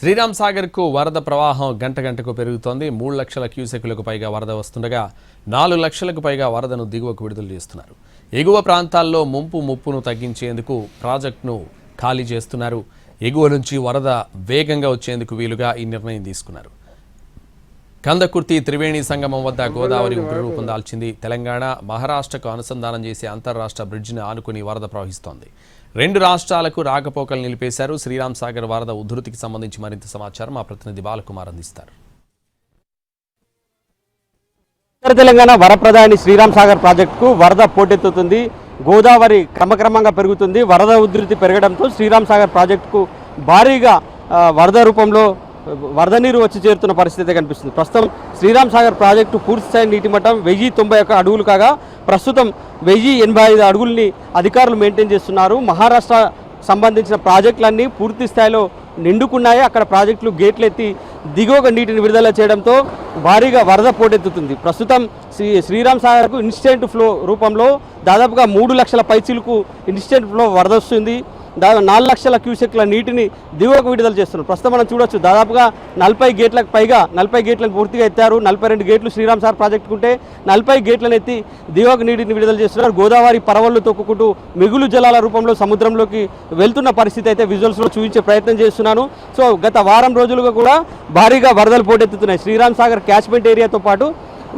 శ్రీరామ్ సాగర్కు వరద ప్రవాహం గంట గంటకు పెరుగుతోంది. మూడు లక్షల క్యూసెక్కులకు పైగా వరద వస్తుండగా నాలుగు లక్షలకు పైగా వరదను దిగువకు విడుదల చేస్తున్నారు. ఎగువ ప్రాంతాల్లో ముంపు ముప్పును తగ్గించేందుకు ప్రాజెక్టును ఖాళీ చేస్తున్నారు. ఎగువ నుంచి వరద వేగంగా వచ్చేందుకు వీలుగా ఈ నిర్ణయం తీసుకున్నారు. కందకుర్తి త్రివేణి సంగమం వద్ద గోదావరి ఉగ్రరూపం దాల్చింది. తెలంగాణ మహారాష్ట్రకు అనుసంధానం చేసే అంతర్రాష్ట్ర బ్రిడ్జిని ఆనుకుని వరద ప్రవహిస్తోంది. రెండు రాష్ట్రాలకు రాకపోకలు నిలిపేశారు. శ్రీరామ్ సాగర్ వరద ఉధృతికి సంబంధించి మరింత సమాచారం మా ప్రతినిధి బాలకుమార్ అందిస్తారు. ఉత్తర తెలంగాణ వరప్రధాని శ్రీరామ్ సాగర్ ప్రాజెక్టుకు వరద పోటెత్తుతుంది. గోదావరి క్రమక్రమంగా పెరుగుతుంది. వరద ఉధృతి పెరగడంతో శ్రీరామ్ సాగర్ ప్రాజెక్టుకు భారీగా వరద రూపంలో వరద నీరు వచ్చి చేరుతున్న పరిస్థితి కనిపిస్తుంది. ప్రస్తుతం శ్రీరామ్ సాగర్ ప్రాజెక్టు పూర్తి స్థాయి నీటి మట్టం వెయ్యి తొంభై ఒక్క అడుగులు కాగా ప్రస్తుతం వెయ్యి ఎనభై ఐదు అడుగుల్ని అధికారులు మెయింటైన్ చేస్తున్నారు. మహారాష్ట్ర సంబంధించిన ప్రాజెక్టులన్నీ పూర్తి స్థాయిలో నిండుకున్నాయి. అక్కడ ప్రాజెక్టులు గేట్లు ఎత్తి దిగువగా నీటిని విడుదల చేయడంతో భారీగా వరద పోటెత్తుతుంది. ప్రస్తుతం శ్రీ శ్రీరామ్ సాగర్కు ఇన్స్టెంట్ ఫ్లో రూపంలో దాదాపుగా మూడు లక్షల పైచీలకు ఇన్స్టెంట్ ఫ్లో వరద వస్తుంది. దాదాపు నాలుగు లక్షల క్యూసెక్ల నీటిని దిగువకు విడుదల చేస్తున్నారు. ప్రస్తుతం మనం చూడొచ్చు దాదాపుగా నలభై గేట్లకు పైగా నలభై గేట్లను పూర్తిగా ఎత్తారు. నలభై రెండు గేట్లు శ్రీరామ్ సార్ ప్రాజెక్టు ఉంటే నలభై గేట్లను ఎత్తి దిగువకు నీటిని విడుదల చేస్తున్నారు. గోదావరి పరవళ్ళు తొక్కుకుంటూ మిగులు జలాల రూపంలో సముద్రంలోకి వెళ్తున్న పరిస్థితి అయితే విజువల్స్లో చూపించే ప్రయత్నం చేస్తున్నాను సో గత వారం రోజులుగా కూడా భారీగా వరదలు పోటెత్తుతున్నాయి. శ్రీరామ్ సాగర్ క్యాచ్మెంట్ ఏరియాతో పాటు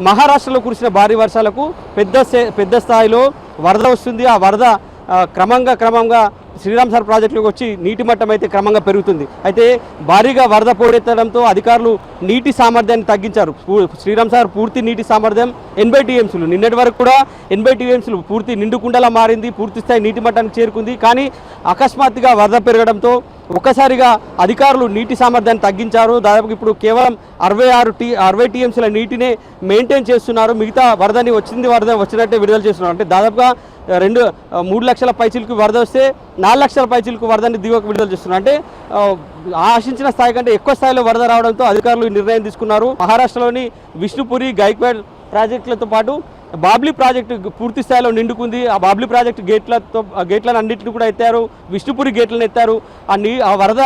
మహారాష్ట్రలో కురిసిన భారీ వర్షాలకు పెద్ద పెద్ద స్థాయిలో వరద వస్తుంది. ఆ వరద క్రమంగా క్రమంగా శ్రీరామ్ సార్ ప్రాజెక్టులోకి వచ్చి నీటి మట్టం అయితే క్రమంగా పెరుగుతుంది. అయితే భారీగా వరద పోరెత్తడంతో అధికారులు నీటి సామర్థ్యాన్ని తగ్గించారు. పూ- శ్రీరామ్ సార్ పూర్తి నీటి సామర్థ్యం ఎనభై టీఎంసీలు. నిన్నటి వరకు కూడా ఎనభై టీఎంసీలు పూర్తి నిండుకుండలా మారింది పూర్తి స్థాయి నీటి మట్టానికి చేరుకుంది. కానీ అకస్మాత్తుగా వరద పెరగడంతో ఒక్కసారిగా అధికారులు నీటి సామర్థ్యాన్ని తగ్గించారు. దాదాపు ఇప్పుడు కేవలం అరవై ఆరు టీ అరవై టీఎంసీల నీటినే మెయింటైన్ చేస్తున్నారు. మిగతా వరదని వచ్చింది వరద వచ్చినట్టే విడుదల చేస్తున్నారు. అంటే దాదాపుగా రెండు మూడు లక్షల పైచీలకు వరద వస్తే నాలుగు లక్షల పైచీలకు వరదని దిగువకు విడుదల చేస్తున్నారు. అంటే ఆశించిన స్థాయి కంటే ఎక్కువ స్థాయిలో వరద రావడంతో అధికారులు నిర్ణయం తీసుకున్నారు. మహారాష్ట్రలోని విష్ణుపురి గైక్వాడ్ ప్రాజెక్టులతో పాటు బాబ్లీ ప్రాజెక్టు పూర్తి స్థాయిలో నిండుకుంది. ఆ బాబ్లీ ప్రాజెక్టు గేట్లతో ఆ గేట్లను అన్నింటిని కూడా ఎత్తారు. విష్ణుపురి గేట్లను ఎత్తారు. ఆ నీ ఆ వరద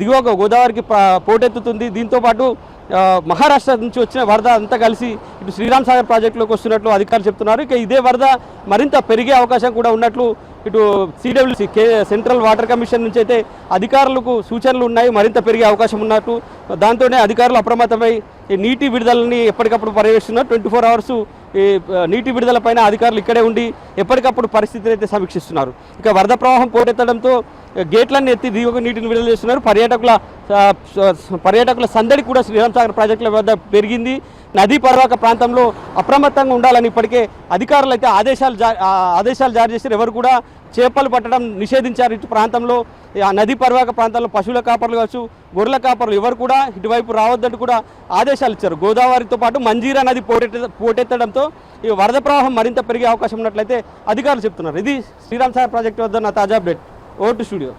దిగువ గోదావరికి పోటెత్తుతుంది. దీంతో పాటు మహారాష్ట్ర నుంచి వచ్చిన వరద అంతా కలిసి ఇటు శ్రీరామ్ సాగర్ ప్రాజెక్టులోకి వస్తున్నట్లు అధికారులు చెప్తున్నారు. ఇక ఇదే వరద మరింత పెరిగే అవకాశం కూడా ఉన్నట్లు ఇటు సిడబ్ల్యూసి కే సెంట్రల్ వాటర్ కమిషన్ నుంచి అయితే అధికారులకు సూచనలు ఉన్నాయి. మరింత పెరిగే అవకాశం ఉన్నట్టు. దాంతోనే అధికారులు అప్రమత్తమై ఈ నీటి విడుదలని ఎప్పటికప్పుడు పర్యవేక్షిస్తున్నారు ట్వంటీ ఫోర్ అవర్స్ ఈ నీటి విడుదల పైన అధికారులు ఇక్కడే ఉండి ఎప్పటికప్పుడు పరిస్థితిని అయితే సమీక్షిస్తున్నారు. ఇక వరద ప్రవాహం పోటెత్తడంతో గేట్లన్నీ ఎత్తి దిగువ నీటిని విడుదల చేస్తున్నారు. పర్యాటకుల పర్యాటకుల సందడి కూడా శ్రీరామసాగర్ ప్రాజెక్టుల వద్ద పెరిగింది. నదీ పర్వాక ప్రాంతంలో అప్రమత్తంగా ఉండాలని ఇప్పటికే అధికారులు అయితే ఆదేశాలు జా ఆదేశాలు జారీ చేశారు. ఎవరు కూడా చేపలు పట్టడం నిషేధించారు. ఇటు ప్రాంతంలో నది పరివాహక ప్రాంతాల్లో పశువుల కాపర్లు కావచ్చు గొర్రెల కాపర్లు ఎవరు కూడా ఇటువైపు రావద్దంటూ కూడా ఆదేశాలు ఇచ్చారు. గోదావరితో పాటు మంజీరా నది పోటెత్త పోటెత్తడంతో ఈ వరద ప్రవాహం మరింత పెరిగే అవకాశం ఉన్నట్లయితే అధికారులు చెప్తున్నారు. ఇది శ్రీరామ్ సాగర్ ప్రాజెక్టు వద్ద నా తాజా అప్డేట్. Vote studio.